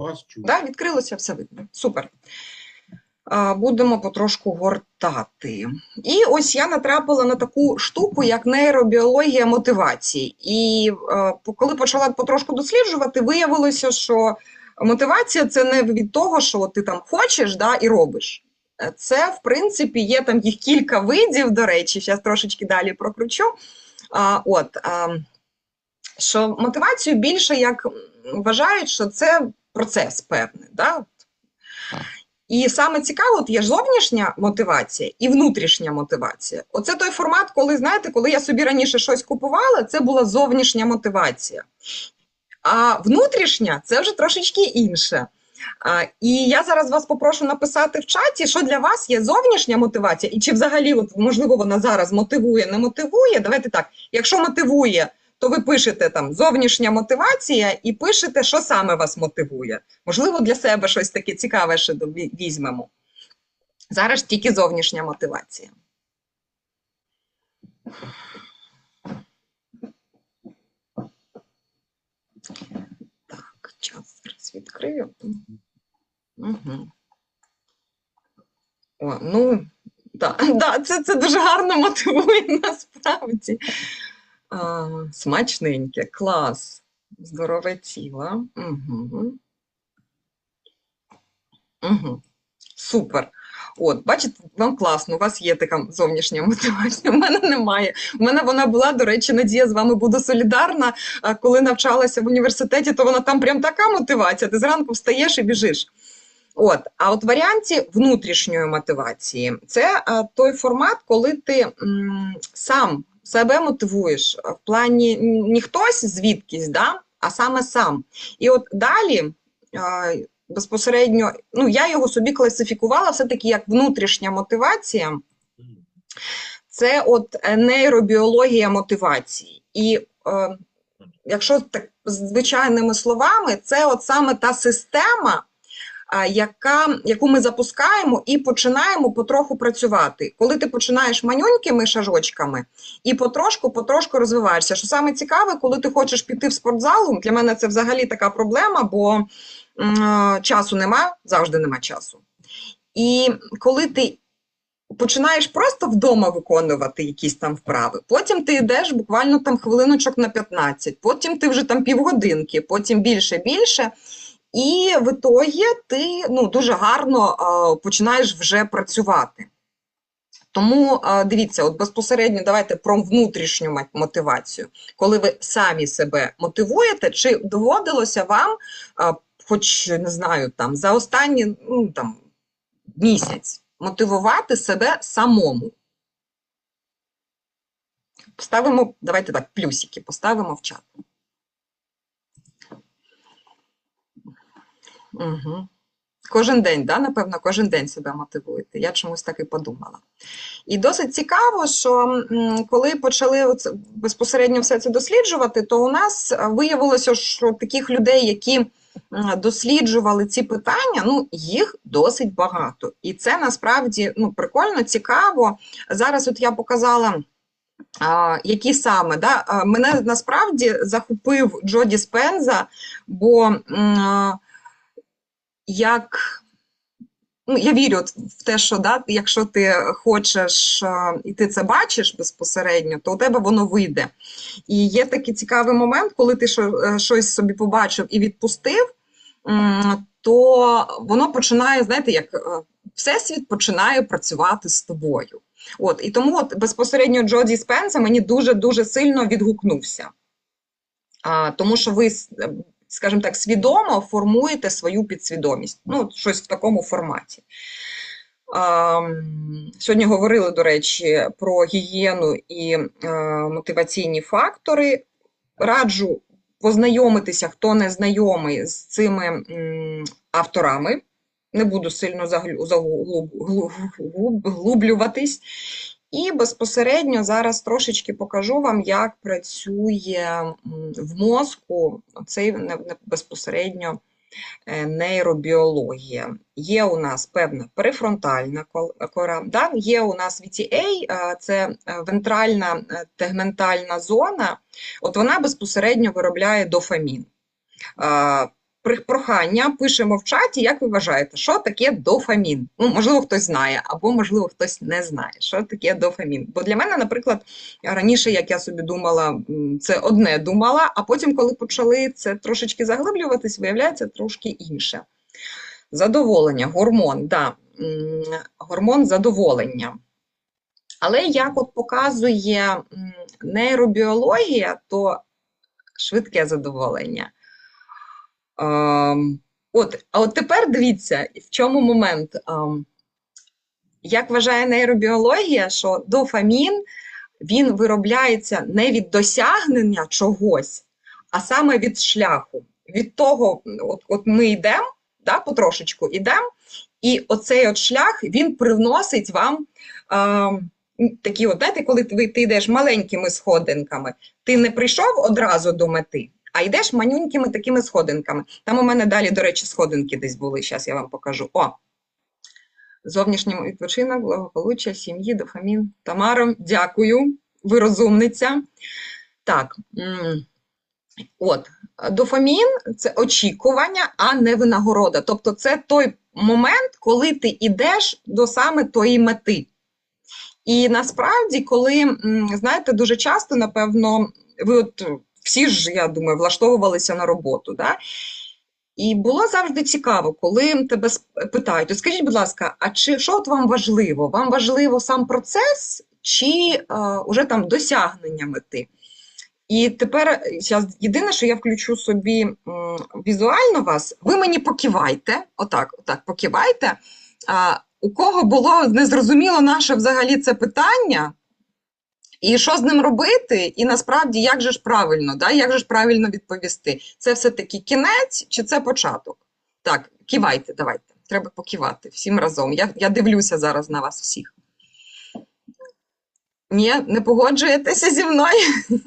Вас чую. Да, відкрилося, все видно. Супер. Будемо потрошку гортати. І ось я натрапила на таку штуку, як нейробіологія мотивації. І е, коли почала потрошку досліджувати, виявилося, що мотивація це не від того, що ти там хочеш да, і робиш. Е, Це, в принципі, є там їх кілька видів, до речі, зараз трошечки далі прокручу. А, от, а, що мотивацію більше як вважають, що це процес певний. Да? І саме цікаво, от є зовнішня мотивація і внутрішня мотивація. Оце той формат, коли, знаєте, коли я собі раніше щось купувала, це була зовнішня мотивація. А внутрішня це вже трошечки інше. А, і я зараз вас попрошу написати в чаті, що для вас є зовнішня мотивація, і чи взагалі, от, можливо, вона зараз мотивує, не мотивує. Давайте так, якщо мотивує, то ви пишете там зовнішня мотивація і пишете, що саме вас мотивує. Можливо, для себе щось таке цікаве ще візьмемо. Зараз тільки зовнішня мотивація. Так, час зараз відкрию. Угу. О, ну, да, да, це, це дуже гарно мотивує насправді. А, смачненьке, клас. Здорове тіло. Угу. Угу. Супер. От, бачите, вам класно, у вас є така зовнішня мотивація. У мене немає. У мене вона була, до речі, Надія з вами буду солідарна. Коли навчалася в університеті, то вона там прям така мотивація. Ти зранку встаєш і біжиш. От, а от варіанті внутрішньої мотивації це а, той формат, коли ти м, сам себе мотивуєш в плані не хтось звідкись, да, а саме сам. І от далі безпосередньо, ну я його собі класифікувала все-таки як внутрішня мотивація. Це от е, нейробіологія мотивації. І е, якщо так звичайними словами, це от саме та система, яка, яку ми запускаємо і починаємо потроху працювати. Коли ти починаєш манюнькими шажочками і потрошку, потрошку розвиваєшся. Що саме цікаве, коли ти хочеш піти в спортзал, для мене це взагалі така проблема, бо часу нема, завжди нема часу. І коли ти починаєш просто вдома виконувати якісь там вправи, потім ти йдеш буквально там хвилиночок на 15, потім ти вже там півгодинки, потім більше, більше. І в ітогі ти ну, дуже гарно а, починаєш вже працювати. Тому а, дивіться, от безпосередньо давайте про внутрішню мотивацію. Коли ви самі себе мотивуєте, чи доводилося вам, а, хоч не знаю, там за останні ну, там, місяць мотивувати себе самому? Поставимо, давайте так, плюсики поставимо в чат. Угу. Кожен день, да, напевно, кожен день себе мотивуєте. Я чомусь так і подумала. І досить цікаво, що коли почали безпосередньо все це досліджувати, то у нас виявилося, що таких людей, які досліджували ці питання, ну, їх досить багато. І це насправді ну, прикольно, цікаво. Зараз от я показала. Які саме да? Мене насправді захопив Джо Діспенза, бо як ну, я вірю в те, що да, якщо ти хочеш і ти це бачиш безпосередньо, то у тебе воно вийде. І є такий цікавий момент, коли ти е, щось собі побачив і відпустив, то воно починає, знаєте, як е, всесвіт починає працювати з тобою. От, і тому от безпосередньо Джоді Спенса мені дуже-дуже сильно відгукнувся. А, тому що ви, е, скажімо так, свідомо формуєте свою підсвідомість. Ну, щось в такому форматі. Сьогодні говорили, до речі, про гігієну і е, мотиваційні фактори. Раджу познайомитися, хто не знайомий з цими авторами. Не буду сильно заглю- І безпосередньо зараз трошечки покажу вам, як працює в мозку цей безпосередньо е, нейробіологія. Є у нас певна префронтальна кол- кора, да? є у нас VTA, е, це е, вентральна е, тегментальна зона, от вона безпосередньо виробляє дофамін. Прохання пишемо в чаті, як ви вважаєте, що таке дофамін? Ну, можливо, хтось знає, або можливо, хтось не знає, що таке дофамін. Бо для мене, наприклад, раніше, як я собі думала, це одне думала, а потім, коли почали це трошечки заглиблюватись, виявляється трошки інше. Задоволення, гормон, да, гормон задоволення. Але як от показує нейробіологія, то швидке задоволення. От, а от тепер дивіться, в чому момент. Як вважає нейробіологія, що дофамін він виробляється не від досягнення чогось, а саме від шляху. Від того, от, от ми йдемо, да, потрошечку йдемо, і оцей от шлях він привносить вам ем, такі, от, знаєте, коли ти, ти йдеш маленькими сходинками, ти не прийшов одразу до мети, а йдеш манюнькими такими сходинками. Там у мене далі, до речі, сходинки десь були. Зараз я вам покажу. О! Зовнішній відпочинок, благополуччя, сім'ї, дофамін. Тамаро, дякую. Ви розумниця. Так. От, дофамін це очікування, а не винагорода. Тобто, це той момент, коли ти йдеш до саме тої мети. І насправді, коли, знаєте, дуже часто, напевно, ви от всі ж, я думаю, влаштовувалися на роботу, да? І було завжди цікаво, коли тебе питають: «От скажіть, будь ласка, а чи що от вам важливо? Вам важливо сам процес чи е, уже там досягнення мети? І тепер зараз єдине, що я включу собі м, візуально вас, ви мені покивайте, отак, отак, покивайте. А, у кого було незрозуміло наше взагалі це питання, і що з ним робити, і насправді як же ж правильно, да? як же ж правильно відповісти? Це все-таки кінець чи це початок? Так, кивайте, давайте. Треба покивати всім разом. Я, я дивлюся зараз на вас всіх. Ні, не погоджуєтеся зі мною?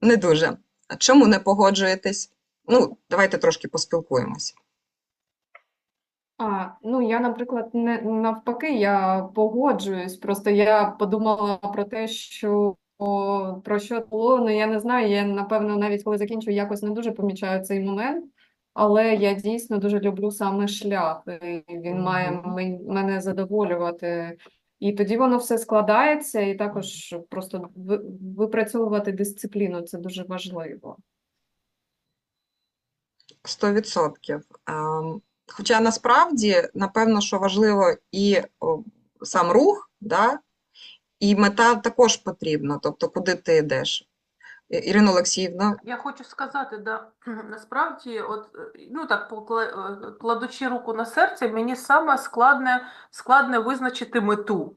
Не дуже. А чому не погоджуєтесь? Ну, давайте трошки поспілкуємося. А, ну я, наприклад, не навпаки, я погоджуюсь. Просто я подумала про те, що о, про що було. Ну я не знаю. Я напевно навіть коли закінчую, якось не дуже помічаю цей момент. Але я дійсно дуже люблю саме шлях. і Він має мен- мене задоволювати. І тоді воно все складається, і також просто ви- випрацьовувати дисципліну це дуже важливо. 100%. Ем, Хоча насправді, напевно, що важливо і о, сам рух, да? і мета також потрібна, тобто куди ти йдеш. Ірина Олексіївна, Я хочу сказати, да, насправді, от, е, ну так, е, кладучи руку на серце, мені саме складне, складне визначити мету.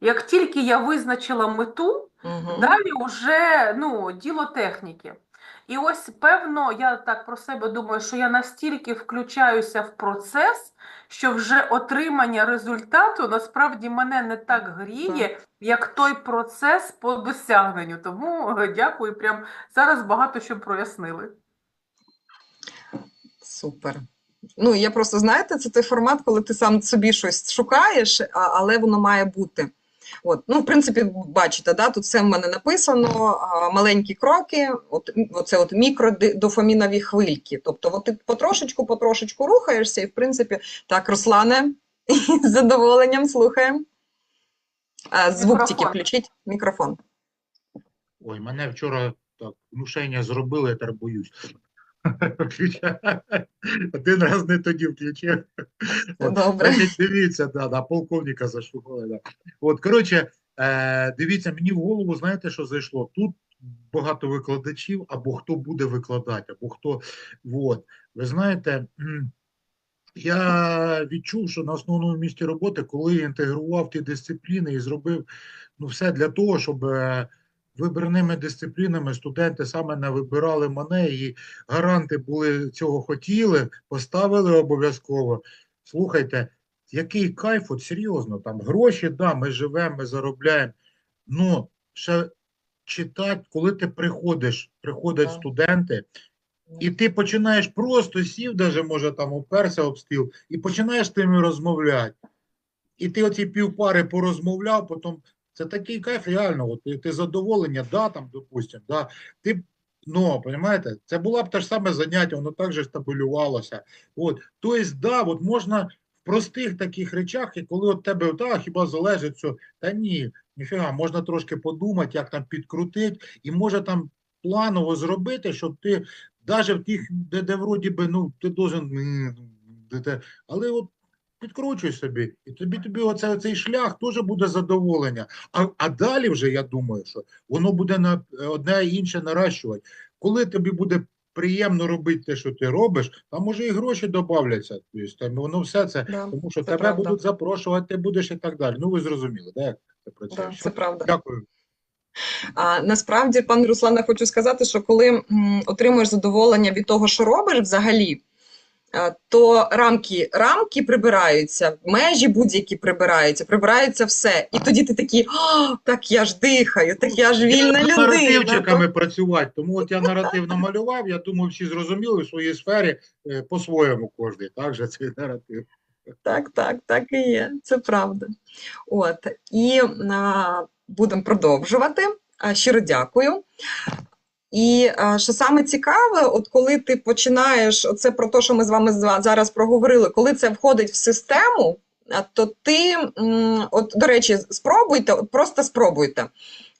Як тільки я визначила мету, угу. далі вже ну, діло техніки. І ось, певно, я так про себе думаю, що я настільки включаюся в процес, що вже отримання результату насправді мене не так гріє, як той процес по досягненню. Тому е, дякую, прям зараз багато що прояснили. Супер. Ну, я просто, знаєте, це той формат, коли ти сам собі щось шукаєш, але воно має бути. От, ну, в принципі, бачите, да, тут все в мене написано, а, маленькі кроки, от, оце от мікродофамінові хвильки. Тобто, от ти потрошечку, потрошечку рухаєшся, і, в принципі, так, Руслане, з задоволенням слухаємо. А, звук тільки включіть, мікрофон. Ой, мене вчора так внушення зробили, я тепер боюсь. Включаю. Один раз не тоді включив. Добре. значить, дивіться, да, да, полковника зашукали. Да. От, коротше, е, дивіться, мені в голову, знаєте, що зайшло? Тут багато викладачів, або хто буде викладати, або хто. Вот. Ви знаєте, я відчув, що на основному місці роботи, коли я інтегрував ті дисципліни і зробив ну, все для того, щоб е, вибраними дисциплінами студенти саме не вибирали мене, і гаранти були цього хотіли, поставили обов'язково. Слухайте, який кайф, от серйозно, там гроші, да, ми живемо, ми заробляємо. Ну, ще читати, коли ти приходиш, приходять Так. студенти, і ти починаєш просто сів, даже може там уперся об стіл, і починаєш з ними розмовляти. І ти оці півпари порозмовляв, потім це такий кайф, реально, от ти, ти задоволення, да, там, допустим, да, ти Ну, понимаєте, це було б те ж саме заняття, воно так же стабілювалося. От, тобто, да, от можна в простих таких речах, і коли от тебе та, хіба залежить все, та ні, ніфіга, можна трошки подумати, як там підкрутити, і може там планово зробити, щоб ти навіть в тих, де, де вроді би, ну, ти должен, де але от підкручуй собі, і тобі тобі оце, цей шлях теж буде задоволення. А, а далі вже я думаю, що воно буде на одне і інше наращувати. Коли тобі буде приємно робити те, що ти робиш, там може і гроші додавляться. Тобто, воно все це, Да, тому що це тебе правда. будуть запрошувати, ти будеш і так далі. Ну ви зрозуміли, да, як це працює? Да, це правда. Дякую. А насправді, пане Руслане, хочу сказати, що коли м, отримуєш задоволення від того, що робиш взагалі, то рамки, рамки прибираються, межі будь-які прибираються, прибирається все. І тоді ти такий, так я ж дихаю, так я ж вільна людина. наративчиками працювати, тому от я наратив намалював, я думаю, всі зрозуміли в своїй сфері е, по-своєму кожен, так же цей наратив. Так, так, так і є, це правда. От, і а, будемо продовжувати. Щиро дякую. І що саме цікаве, от коли ти починаєш, оце про те, що ми з вами зараз проговорили, коли це входить в систему, то ти, от, до речі, спробуйте, от просто спробуйте.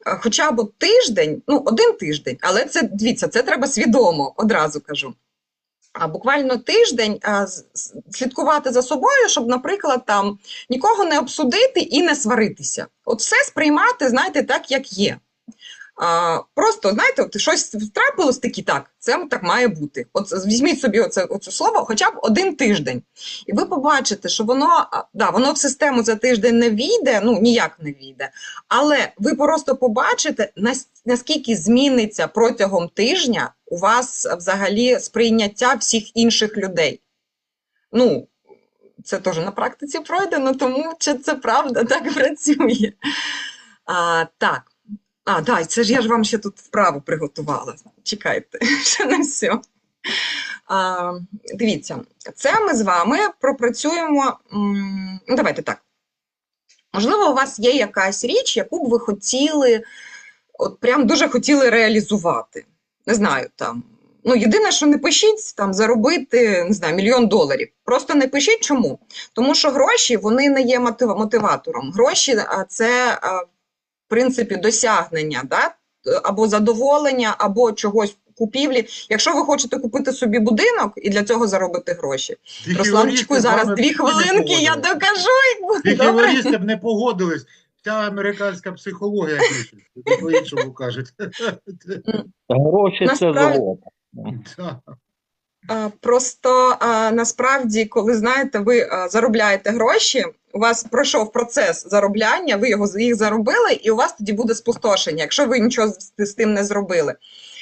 Хоча б тиждень, ну, один тиждень, але це дивіться, це треба свідомо, одразу кажу. А буквально тиждень слідкувати за собою, щоб, наприклад, там нікого не обсудити і не сваритися. От все сприймати, знаєте, так, як є. А, просто, знаєте, от щось трапилось такі, так, це так має бути. От візьміть собі оце, оце слово хоча б один тиждень. І ви побачите, що воно, да, воно в систему за тиждень не війде, ну ніяк не війде. Але ви просто побачите, наскільки зміниться протягом тижня у вас взагалі сприйняття всіх інших людей. Ну, це теж на практиці пройдено, тому чи це правда так працює. А, так. А, да, це ж я ж вам ще тут вправу приготувала. Чекайте, ще не все. А, дивіться, це ми з вами пропрацюємо. Ну, давайте так. Можливо, у вас є якась річ, яку б ви хотіли, от прям дуже хотіли реалізувати. Не знаю, там. Ну, єдине, що не пишіть там заробити, не знаю, мільйон доларів. Просто не пишіть чому. Тому що гроші вони не є мотиватором. Гроші це, принципі, досягнення, да? або задоволення, або чогось купівлі. Якщо ви хочете купити собі будинок і для цього заробити гроші, Ті Русланчику, зараз дві хвилинки, я докажу і буде Ті добре. б не погодились. Ця американська психологія пише, по-іншому кажуть. Гроші це золото. Просто насправді, коли знаєте, ви заробляєте гроші, у вас пройшов процес заробляння, ви його їх заробили, і у вас тоді буде спустошення, якщо ви нічого з, тим не зробили.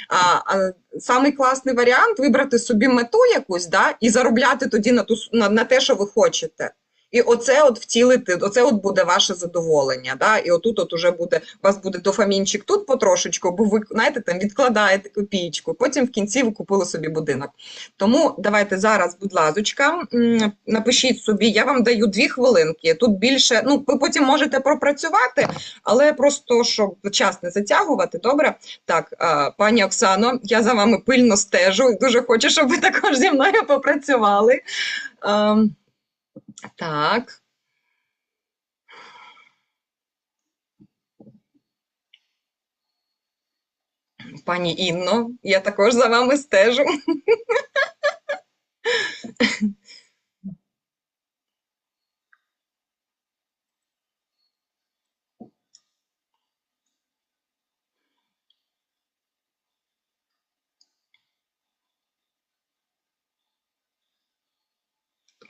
А, а самий класний варіант вибрати собі мету якусь, да, і заробляти тоді на ту на, на те, що ви хочете. І оце от втілити, оце от буде ваше задоволення. Да? І отут от уже буде, у вас буде дофамінчик тут потрошечку, бо ви знаєте, там відкладаєте копійку, потім в кінці ви купили собі будинок. Тому давайте зараз, будь лазочка, м, напишіть собі, я вам даю дві хвилинки. Тут більше, ну ви потім можете пропрацювати, але просто щоб час не затягувати, добре? Так, пані Оксано, я за вами пильно стежу і дуже хочу, щоб ви також зі мною попрацювали. Так. Пані Інно, я також за вами стежу.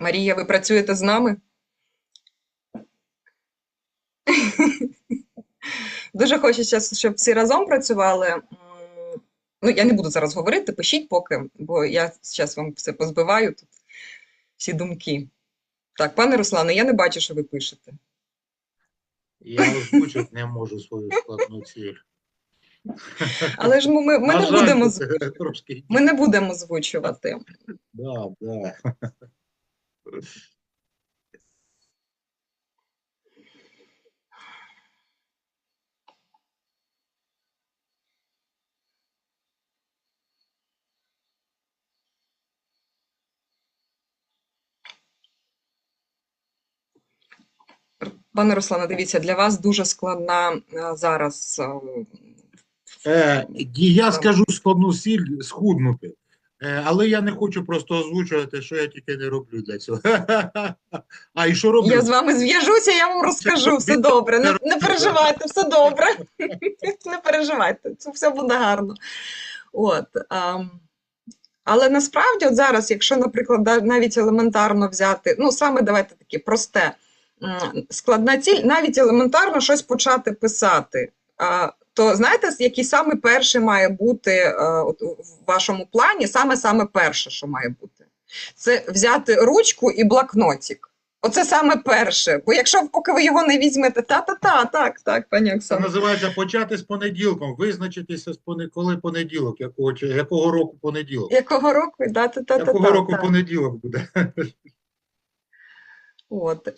Марія, ви працюєте з нами? Дуже хочеться, щоб всі разом працювали. Ну, я не буду зараз говорити, пишіть поки, бо я зараз вам все позбиваю тут, всі думки. Так, пане Руслане, я не бачу, що ви пишете. Я озвучити не можу свою складну ціль. Але ж ми, ми, ми не жаль, будемо, це з- трошки. ми не будемо озвучувати. Да, да. Пане Руслане, дивіться, для вас дуже складна е, зараз. Е, е, Я скажу складну сіль схуднути. Е, але я не хочу просто озвучувати, що я тільки не роблю для цього. А і що роблю? Я з вами зв'яжуся, я вам розкажу. Все добре. Не, не переживайте, все добре. Не переживайте, це все буде гарно. От. але насправді, от зараз, якщо, наприклад, навіть елементарно взяти, ну саме давайте таке просте, складна ціль, навіть елементарно щось почати писати. А, то знаєте, який саме перший має бути е, от, в вашому плані, саме саме перше, що має бути, це взяти ручку і блокнотик. Оце саме перше. Бо якщо поки ви його не візьмете, та-та-та, так, так, пані Це називається почати з понеділком, визначитися з поне- коли понеділок, якого, якого року понеділок. Якого року? Да, та, та, та, Якого року та. понеділок буде? От.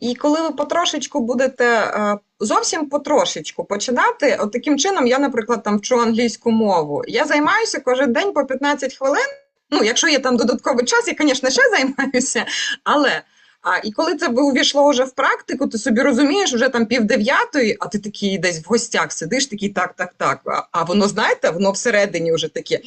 І коли ви потрошечку будете е, зовсім потрошечку починати, от таким чином я, наприклад, там вчу англійську мову. Я займаюся кожен день по 15 хвилин. Ну, якщо є там додатковий час, я, звісно, ще займаюся, але. А, і коли це увійшло вже в практику, ти собі розумієш, вже там пів дев'ятої, а ти такий десь в гостях сидиш, такий так, так, так. А, а воно, знаєте, воно всередині вже таке,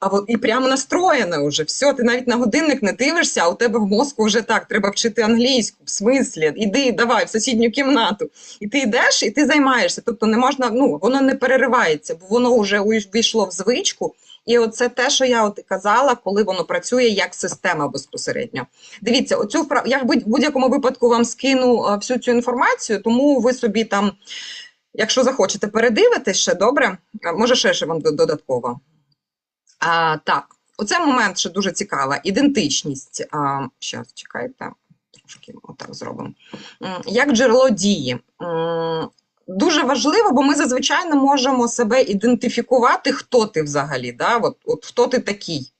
а от і прямо настроєне вже. Все, ти навіть на годинник не дивишся, а у тебе в мозку вже так, треба вчити англійську, в смислі, іди, давай в сусідню кімнату. І ти йдеш, і ти займаєшся. Тобто не можна, ну воно не переривається, бо воно вже увійшло в звичку. І оце те, що я от казала, коли воно працює як система безпосередньо. Дивіться, оцю я в будь- будь-якому випадку вам скину всю цю інформацію, тому ви собі там, якщо захочете, передивитись ще добре. Може, ще, ще вам додатково. А, так, оце момент ще дуже цікава. Ідентичність. А, щас, чекайте, отак зробимо. Як джерело дії. Дуже важливо, бо ми зазвичай не можемо себе ідентифікувати, хто ти взагалі, да? от, от хто ти такий.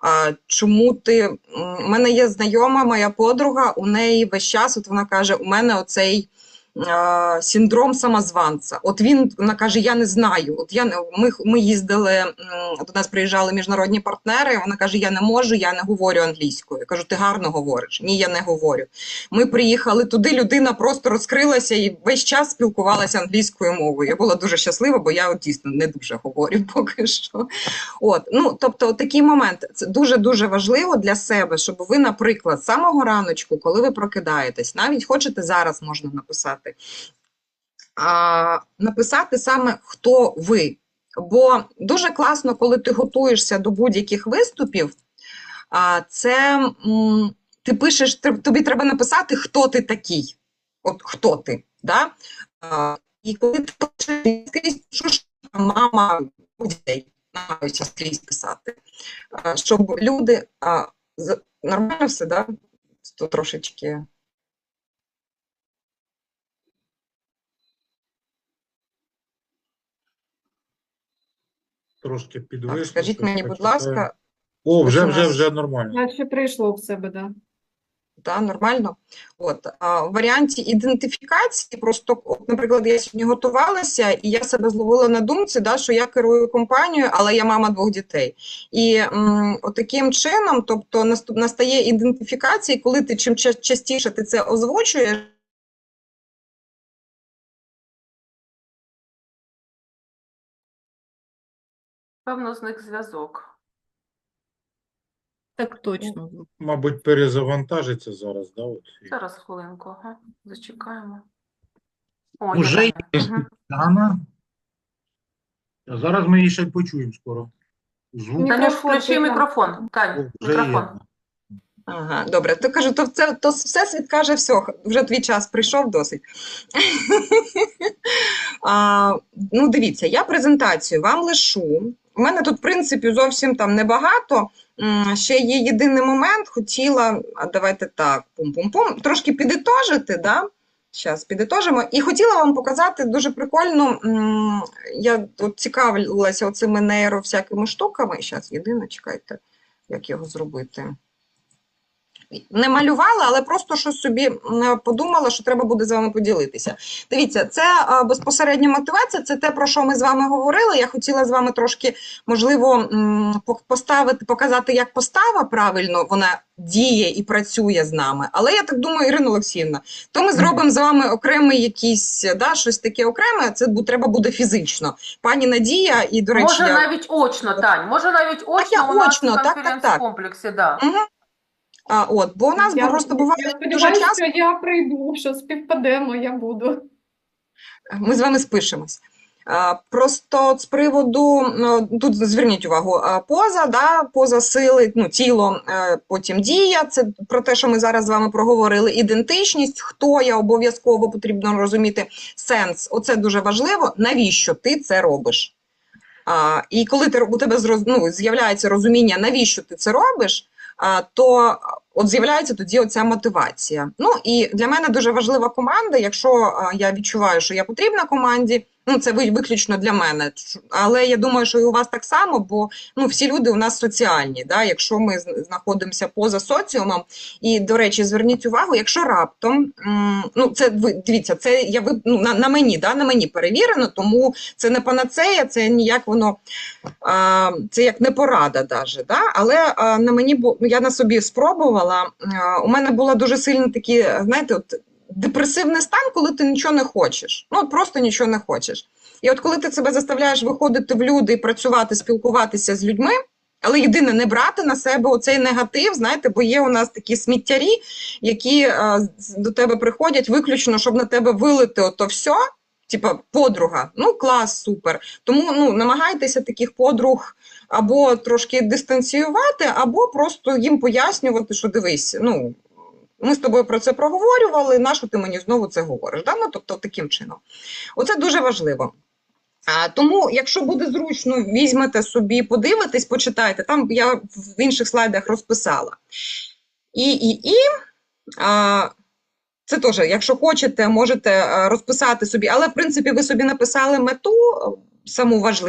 А, чому ти. У мене є знайома, моя подруга, у неї весь час, от вона каже, у мене оцей синдром самозванця. От він вона каже: Я не знаю. От я не ми, ми їздили до нас приїжджали міжнародні партнери. Вона каже: Я не можу, я не говорю англійською. Я кажу, ти гарно говориш. Ні, я не говорю. Ми приїхали туди. Людина просто розкрилася і весь час спілкувалася англійською мовою. Я була дуже щаслива, бо я дійсно не дуже говорю поки що. От ну тобто, такий момент це дуже дуже важливо для себе, щоб ви, наприклад, з самого раночку, коли ви прокидаєтесь, навіть хочете зараз можна написати. А, написати саме хто ви. Бо дуже класно, коли ти готуєшся до будь-яких виступів, а, це м, ти пишеш, тобі треба написати, хто ти такий. От хто ти. Да? А, і коли ти пишеш що мама дітей, намагаюся скрізь писати, а, щоб люди а, нормально все, да? То трошечки. Трошки Так, скажіть мені, будь ласка, О, вже, вже, вже нормально. Наче прийшло в себе, да. Да, нормально. От а, в варіанті ідентифікації, просто, от, наприклад, я сьогодні готувалася, і я себе зловила на думці, да, що я керую компанією, але я мама двох дітей. І м, от таким чином, тобто наступ- настає ідентифікація, коли ти чим частіше ти це озвучуєш. Певно, зник зв'язок. Так точно. Мабуть, перезавантажиться зараз, да? От. Зараз хвилинку, ага. Зачекаємо. О, Уже є. є. Мгм. А зараз ми її ще почуємо скоро. Звук Танюш, Мікрофон включи там. мікрофон. Тань, вже є. Ага, добре, то кажу, то це то всесвіт каже, все, вже твій час прийшов досить. а, ну, дивіться, я презентацію вам лишу. У мене тут, в принципі, зовсім там небагато. Ще є єдиний момент, хотіла, а давайте так, пум-пум-пум, трошки підітожити, да? Зараз підітожимо. І хотіла вам показати дуже прикольно. Я от цікавилася оцими нейро всякими штуками. Зараз єдине, чекайте, як його зробити. Не малювала, але просто щось собі м, подумала, що треба буде з вами поділитися. Дивіться, це е, безпосередня мотивація, це те, про що ми з вами говорили. Я хотіла з вами трошки, можливо, поставити, показати, як постава правильно вона діє і працює з нами. Але я так думаю, Ірина Олексіївна, то ми зробимо з вами окремий якийсь, да, щось таке окреме, це треба буде фізично. Пані Надія, і, до речі, Може я... навіть очно, Тань, може навіть очно я у нас очно, в так, так, так. конференц-комплексі, да. Мгм. А, от, бо у нас Я, просто буває я дуже сподіваюся, часто. що я прийду, що співпадемо, я буду. Ми з вами спишемось. Просто з приводу, ну, тут зверніть увагу, поза, да, поза сили, ну, тіло, е, потім дія, це про те, що ми зараз з вами проговорили, ідентичність, хто я, обов'язково потрібно розуміти сенс. Оце дуже важливо, навіщо ти це робиш. А, і коли ти, у тебе ну, з'являється розуміння, навіщо ти це робиш, то от з'являється тоді оця мотивація. Ну і для мене дуже важлива команда. Якщо я відчуваю, що я потрібна команді, ну це ви- виключно для мене. Але я думаю, що і у вас так само, бо ну всі люди у нас соціальні. Да? Якщо ми знаходимося поза соціумом, і до речі, зверніть увагу, якщо раптом ну це дивіться, це я ви ну, на, на мені, да, на мені перевірено, тому це не панацея, це ніяк воно а, це як не порада, даже, да? але а, на мені ну, я на собі спробувала. А, у мене було дуже сильно такі, знаєте, от депресивний стан, коли ти нічого не хочеш. Ну, просто нічого не хочеш. І от коли ти себе заставляєш виходити в люди і працювати, спілкуватися з людьми. Але єдине, не брати на себе оцей негатив, знаєте, бо є у нас такі сміттярі, які а, до тебе приходять виключно, щоб на тебе вилити ото все, типа подруга, ну клас, супер. Тому ну, намагайтеся таких подруг або трошки дистанціювати, або просто їм пояснювати, що дивись, ну. Ми з тобою про це проговорювали, нащо ти мені знову це говориш? Да? Ну, тобто таким чином. Оце дуже важливо. А, тому, якщо буде зручно, візьмете собі, подивитесь, почитайте. Там я в інших слайдах розписала. І, і, і а, це теж, якщо хочете, можете розписати собі, але в принципі ви собі написали мету е, саму важливу.